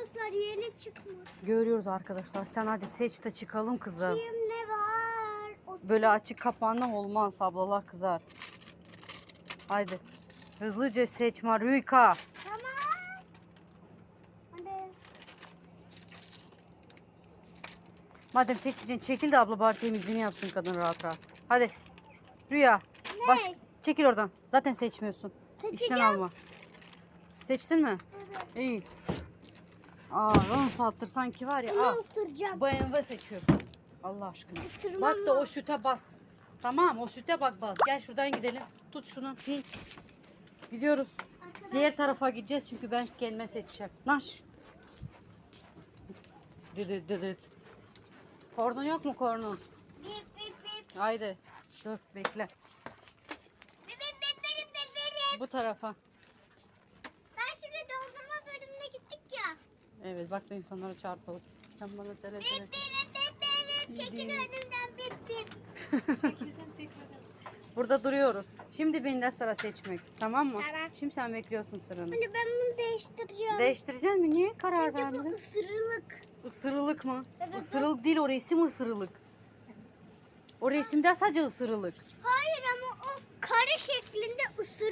Arkadaşlar yeni çıkmış. Görüyoruz arkadaşlar. Sen hadi seç de çıkalım kızım. Kim ne var? O Böyle açık kapağından olmaz. Ablalar kızar. Haydi. Hızlıca seç Maruyka. Tamam. Hadi. Madem seçeceksin çekil de abla bari temizliğini yapsın kadın rahat rahat. Hadi. Rüya. Baş, Ne? çekil oradan. Zaten seçmiyorsun. İşten Seçeceğim. alma. Seçtin mi? Evet. İyi. Aa 10 saattir sanki var ya. Bunu Al. ısıracağım. BMW seçiyorsun. Allah aşkına. Isırmam Bak da o süte bas. Tamam o süte bak bas. Gel şuradan gidelim. Tut şunu. Pin. Gidiyoruz. Arkadaşlar, Diğer tarafa gideceğiz çünkü ben kendime seçeceğim. Naş. Düdüt düdüt. Kornun yok mu kornun? Bip bip bip. Haydi. Dur bekle. Bip bip bip bip bip bip. Bu tarafa. Ben şimdi dondurma. Evet bak da insanlara çarpalım. Sen bana tele Bip tele. bip bip bip bip. Çekil önümden bip bip. Burada duruyoruz. Şimdi bende sıra seçmek. Tamam mı? Tamam. Şimdi sen bekliyorsun sıranı. Hani ben bunu değiştireceğim. Değiştireceksin mi? Niye karar Çünkü bu ısırılık. Isırılık mı? Evet, Isırılık değil o resim ısırılık. O resimde sadece ısırılık. Hayır ama o kare şeklinde ısır